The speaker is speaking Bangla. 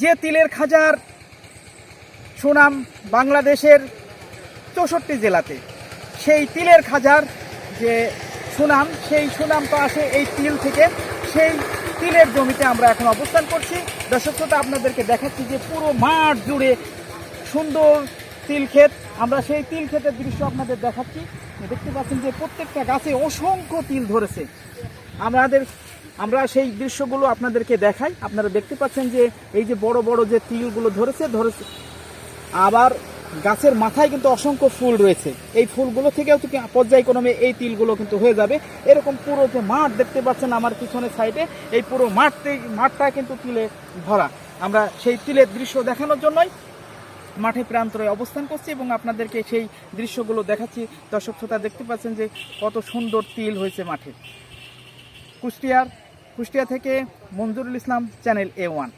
যে তিলের খাজার সুনাম বাংলাদেশের চৌষট্টি জেলাতে, সেই তিলের খাজার যে সুনাম, সেই সুনাম তো আসে এই তিল থেকে সেই তিলের জমিতে আমরা এখন অবস্থান করছি। দর্শক শ্রোতা, আপনাদেরকে দেখাচ্ছি যে পুরো মাঠ জুড়ে সুন্দর তিল ক্ষেত। আমরা সেই তিল ক্ষেতের দৃশ্য আপনাদের দেখাচ্ছি। দেখতে পাচ্ছেন যে প্রত্যেকটা গাছে অসংখ্য তিল ধরেছে। আমাদের আমরা সেই দৃশ্যগুলো আপনাদেরকে দেখাই। আপনারা দেখতে পাচ্ছেন যে এই যে বড় বড় যে তিলগুলো ধরেছে ধরেছে, আবার গাছের মাথায় কিন্তু অসংখ্য ফুল রয়েছে। এই ফুলগুলো থেকেও কিন্তু পর্যায়ক্রমে এই তিলগুলো কিন্তু হয়ে যাবে। এরকম পুরো যে মাঠ দেখতে পাচ্ছেন আমার পিছনের সাইডে, এই পুরো মাঠতে মাঠটা কিন্তু তিলে ভরা। আমরা সেই তিলের দৃশ্য দেখানোর জন্যই মাঠে প্রান্তরে অবস্থান করছি এবং আপনাদেরকে সেই দৃশ্যগুলো দেখাচ্ছি। দর্শক শ্রোতা দেখতে পাচ্ছেন যে কত সুন্দর তিল হয়েছে মাঠে। কুষ্টিয়ার কুষ্টিয়া থেকে Monjurul Islam channel A one